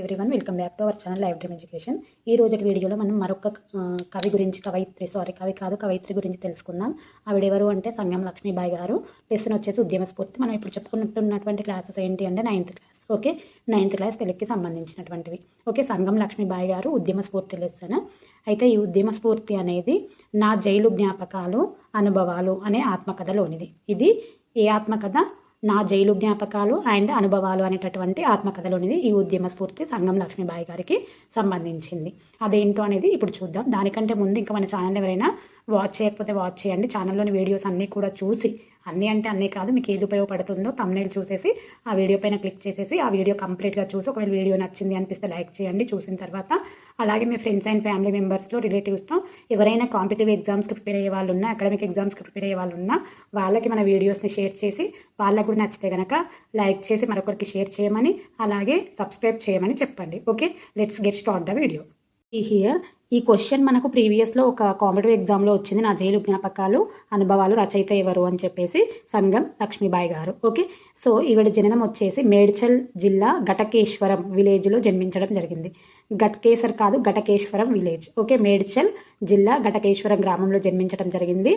Everyone welcome back to our channel live dream education ఈ రోజు వీడియోలో మనం మరొక కవి గురించి కవయిత్రి సారీ కవి కాదు కవయిత్రి గురించి తెలుసుకుందాం. ఆవిడ ఎవరు అంటే సంగం లక్ష్మీబాయి గారు. లెసన్ వచ్చేసి ఉద్యమ స్ఫూర్తి. మనం ఇప్పుడు చెప్పుకుంటున్నటువంటి క్లాసెస్ ఏంటి అంటే ninth class okay ninth class తెలుగుకి సంబంధించినటువంటివి ఓకే సంగం లక్ష్మీబాయి గారు ఉద్యమ స్ఫూర్తి లెసన్ అయితే ఈ ఉద్యమ స్ఫూర్తి అనేది నా జైలు జ్ఞాపకాలు అనుభవాలు అనే ఆత్మకథలోనిది. ఇది ఏ ఆత్మకథ? నా జైలు జ్ఞాపకాలు అండ్ అనుభవాలు అనేటటువంటి ఆత్మకథలోనిది ఈ ఉద్యమ స్ఫూర్తి సంగం లక్ష్మీబాయి గారికి సంబంధించింది. అదేంటో అనేది ఇప్పుడు చూద్దాం. దానికంటే ముందు ఇంకా మన ఛానల్ ఎవరైనా వాచ్ చేయకపోతే వాచ్ చేయండి. ఛానల్లోని వీడియోస్ అన్నీ కూడా చూసి అన్నీ అంటే అన్నీ కాదు మీకు ఏది ఉపయోగపడుతుందో తమ్నేల్ చూసేసి ఆ వీడియో పైన క్లిక్ చేసేసి ఆ వీడియో కంప్లీట్గా చూసి ఒకవేళ వీడియో నచ్చింది అనిపిస్తే లైక్ చేయండి. చూసిన తర్వాత అలాగే మీ ఫ్రెండ్స్ అండ్ ఫ్యామిలీ మెంబర్స్లో రిలేటివ్స్తో ఎవరైనా కాంపిటేటివ్ ఎగ్జామ్స్కి ప్రిపేర్ అయ్యే వాళ్ళు ఉన్నా అకాడమిక్ ఎగ్జామ్స్కి ప్రిపేర్ అయ్యే వాళ్ళు ఉన్నా వాళ్ళకి మన వీడియోస్ని షేర్ చేసి వాళ్ళకు కూడా నచ్చితే కనుక లైక్ చేసి మరొకరికి షేర్ చేయమని అలాగే సబ్స్క్రైబ్ చేయమని చెప్పండి. Okay let's get start the video ఈ హియర్ ఈ క్వశ్చన్ మనకు ప్రీవియస్లో ఒక కాంపిటేటివ్ ఎగ్జామ్లో వచ్చింది. నా జైలు జ్ఞాపకాలు అనుభవాలు రచయిత ఎవరు అని చెప్పేసి సంగం లక్ష్మీబాయి గారు. ఓకే సో ఈవిడ జననం వచ్చేసి మేడ్చల్ జిల్లా ఘటకేశ్వరం విలేజ్లో జన్మించడం జరిగింది. ఘట్కేసర్ కాదు ఘటకేశ్వరం విలేజ్. ఓకే మేడ్చల్ జిల్లా ఘటకేశ్వరం గ్రామంలో జన్మించడం జరిగింది.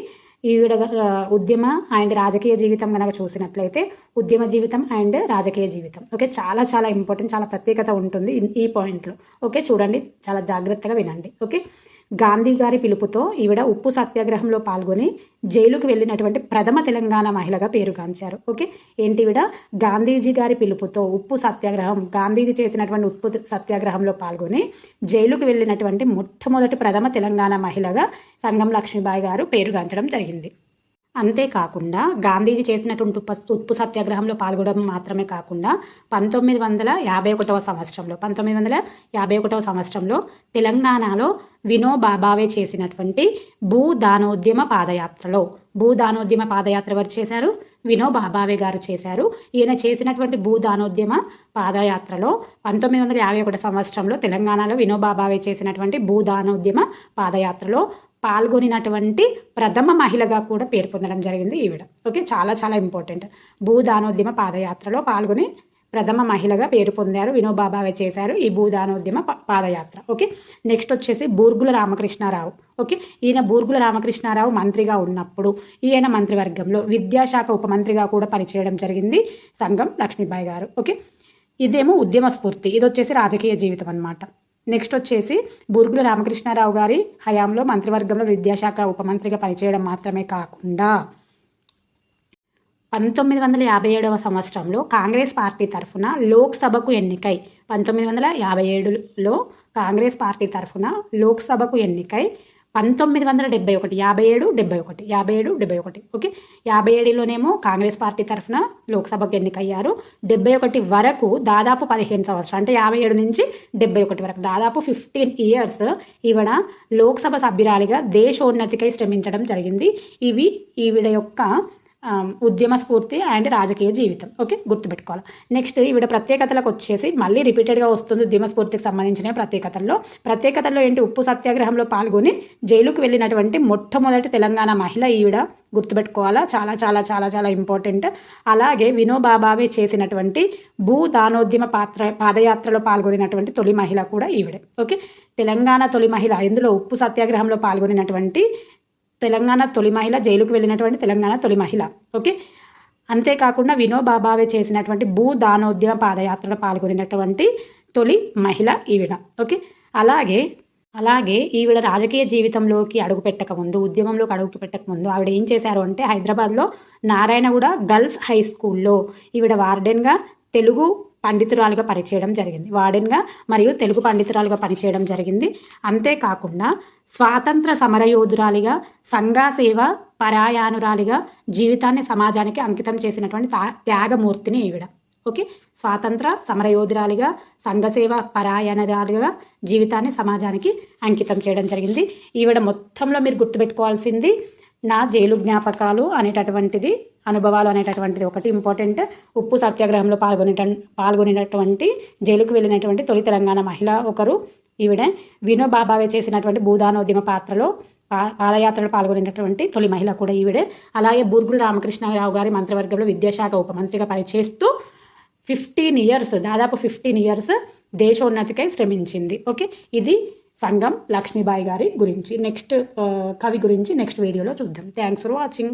ఈవిడ ఉద్యమ అండ్ రాజకీయ జీవితం కనుక చూసినట్లయితే ఉద్యమ జీవితం అండ్ రాజకీయ జీవితం. ఓకే చాలా చాలా ఇంపార్టెంట్ చాలా ప్రత్యేకత ఉంటుంది ఈ పాయింట్లో. ఓకే చూడండి చాలా జాగ్రత్తగా వినండి. ఓకే గాంధీ గారి పిలుపుతో ఈవిడ ఉప్పు సత్యాగ్రహంలో పాల్గొని జైలుకు వెళ్ళినటువంటి ప్రథమ తెలంగాణ మహిళగా పేరుగాంచారు. ఓకే? ఏంటి ఈవిడ? గాంధీజీ గారి పిలుపుతో ఉప్పు సత్యాగ్రహం గాంధీజీ చేసినటువంటి ఉప్పు సత్యాగ్రహంలో పాల్గొని జైలుకు వెళ్ళినటువంటి మొట్టమొదటి ప్రథమ తెలంగాణ మహిళగా సంగం లక్ష్మీబాయి గారు పేరుగాంచడం జరిగింది. అంతేకాకుండా గాంధీజీ చేసినటువంటి ఉప్పు ఉప్పు సత్యాగ్రహంలో పాల్గొనడం మాత్రమే కాకుండా పంతొమ్మిది వందల యాభై ఒకటవ సంవత్సరంలో పంతొమ్మిది వందల యాభై ఒకటవ సంవత్సరంలో తెలంగాణలో వినోబా భావే చేసినటువంటి భూ దానోద్యమ పాదయాత్రలో భూ దానోద్యమ పాదయాత్ర వారు చేశారు? వినోబా భావే గారు చేశారు. ఈయన చేసినటువంటి భూ దానోద్యమ పాదయాత్రలో పంతొమ్మిది వందల యాభై ఒకటి సంవత్సరంలో తెలంగాణలో వినోబా భావే చేసినటువంటి భూ దానోద్యమ పాదయాత్రలో పాల్గొనినటువంటి ప్రథమ మహిళగా కూడా పేరు పొందడం జరిగింది ఈవిడ ఓకే? చాలా చాలా ఇంపార్టెంట్. భూదానోద్యమ పాదయాత్రలో పాల్గొని ప్రథమ మహిళగా పేరు పొందారు వినోబాబావే చేశారు ఈ భూదానోద్యమ పాదయాత్ర. ఓకే? నెక్స్ట్ వచ్చేసి బూర్గుల రామకృష్ణారావు. ఓకే? ఈయన బూర్గుల రామకృష్ణారావు మంత్రిగా ఉన్నప్పుడు ఈయన మంత్రివర్గంలో విద్యాశాఖ ఉపమంత్రిగా కూడా పనిచేయడం జరిగింది సంఘం లక్ష్మీబాయి గారు. ఓకే? ఇదేమో ఉద్యమ స్ఫూర్తి. ఇది వచ్చేసి రాజకీయ జీవితం అన్నమాట. నెక్స్ట్ వచ్చేసి బూర్గుల రామకృష్ణారావు గారి హయాంలో మంత్రివర్గంలో విద్యాశాఖ ఉపమంత్రిగా పనిచేయడం మాత్రమే కాకుండా పంతొమ్మిది వందల యాభై ఏడవ సంవత్సరంలో కాంగ్రెస్ పార్టీ తరఫున లోక్సభకు ఎన్నికై పంతొమ్మిది వందల యాభై ఏడులో కాంగ్రెస్ పార్టీ తరఫున లోక్సభకు ఎన్నికై పంతొమ్మిది వందల డెబ్బై ఒకటి యాభై ఏడు డెబ్బై ఒకటి యాభై ఏడు డెబ్బై ఒకటి. ఓకే? యాభై ఏడులోనేమో కాంగ్రెస్ పార్టీ తరఫున లోక్సభకు ఎన్నికయ్యారు. డెబ్బై ఒకటి వరకు దాదాపు పదిహేను సంవత్సరాలు అంటే యాభై ఏడు నుంచి డెబ్బై ఒకటి వరకు దాదాపు ఫిఫ్టీన్ ఇయర్స్ ఈవిడ లోక్సభ సభ్యురాలిగా దేశోన్నతికై శ్రమించడం జరిగింది. ఇవి ఈవిడ యొక్క ఉద్యమ స్ఫూర్తి అండ్ రాజకీయ జీవితం. ఓకే? గుర్తుపెట్టుకోవాలి. నెక్స్ట్ ఈవిడ ప్రత్యేకతలకు వచ్చేసి మళ్ళీ రిపీటెడ్గా వస్తుంది ఉద్యమ స్ఫూర్తికి సంబంధించిన ప్రత్యేకతల్లో. ప్రత్యేకతల్లో ఏంటి? ఉప్పు సత్యాగ్రహంలో పాల్గొని జైలుకు వెళ్ళినటువంటి మొట్టమొదటి తెలంగాణ మహిళ ఈవిడ. గుర్తుపెట్టుకోవాలా? చాలా చాలా చాలా చాలా ఇంపార్టెంట్ అలాగే వినోబాబావే చేసినటువంటి భూ దానోద్యమ పాత్ర పాదయాత్రలో పాల్గొనినటువంటి తొలి మహిళ కూడా ఈవిడే. ఓకే? తెలంగాణ తొలి మహిళ. ఇందులో ఉప్పు సత్యాగ్రహంలో పాల్గొనినటువంటి తెలంగాణ తొలి మహిళ జైలుకు వెళ్ళినటువంటి తెలంగాణ తొలి మహిళ. ఓకే? అంతేకాకుండా వినోబాబావే చేసినటువంటి భూ దానోద్యమ పాదయాత్రలో పాల్గొనినటువంటి తొలి మహిళ ఈవిడ. ఓకే? అలాగే అలాగే ఈవిడ రాజకీయ జీవితంలోకి అడుగు పెట్టకముందు ఉద్యమంలోకి అడుగు పెట్టక ముందు ఆవిడ ఏం చేశారు అంటే హైదరాబాద్లో నారాయణగూడ గర్ల్స్ హై స్కూల్లో ఈవిడ వార్డెన్గా తెలుగు పండితురాలుగా పనిచేయడం జరిగింది. వార్డెన్గా మరియు తెలుగు పండితురాలుగా పనిచేయడం జరిగింది. అంతేకాకుండా స్వాతంత్ర సమరయోధురాలిగా సంఘా సేవ పరాయానురాలిగా జీవితాన్ని సమాజానికి అంకితం చేసినటువంటి త్యాగమూర్తిని ఈవిడ. ఓకే? స్వాతంత్ర సమరయోధురాలిగా సంఘసేవ పరాయణరాలుగా జీవితాన్ని సమాజానికి అంకితం చేయడం జరిగింది. ఈవిడ మొత్తంలో మీరు గుర్తుపెట్టుకోవాల్సింది నా జైలు జ్ఞాపకాలు అనేటటువంటిది అనుభవాలు అనేటటువంటిది ఒకటి ఇంపార్టెంట్. ఉప్పు సత్యాగ్రహంలో పాల్గొనేట పాల్గొనేటటువంటి జైలుకు వెళ్ళినటువంటి తొలి తెలంగాణ మహిళ ఒకరు ఈవిడ వినోబాబావే చేసినటువంటి భూదానోద్యమ పాత్రలో పా పాదయాత్రలో పాల్గొనేటటువంటి తొలి మహిళ కూడా ఈవిడే. అలాగే బూర్గుల రామకృష్ణారావు గారి మంత్రివర్గంలో విద్యాశాఖ ఉపమంత్రిగా పనిచేస్తూ ఫిఫ్టీన్ ఇయర్స్ దాదాపు ఫిఫ్టీన్ ఇయర్స్ దేశోన్నతికై శ్రమించింది. ఓకే? ఇది సంగం లక్ష్మీబాయి గారి గురించి. నెక్స్ట్ కవి గురించి నెక్స్ట్ వీడియోలో చూద్దాం. Thanks for watching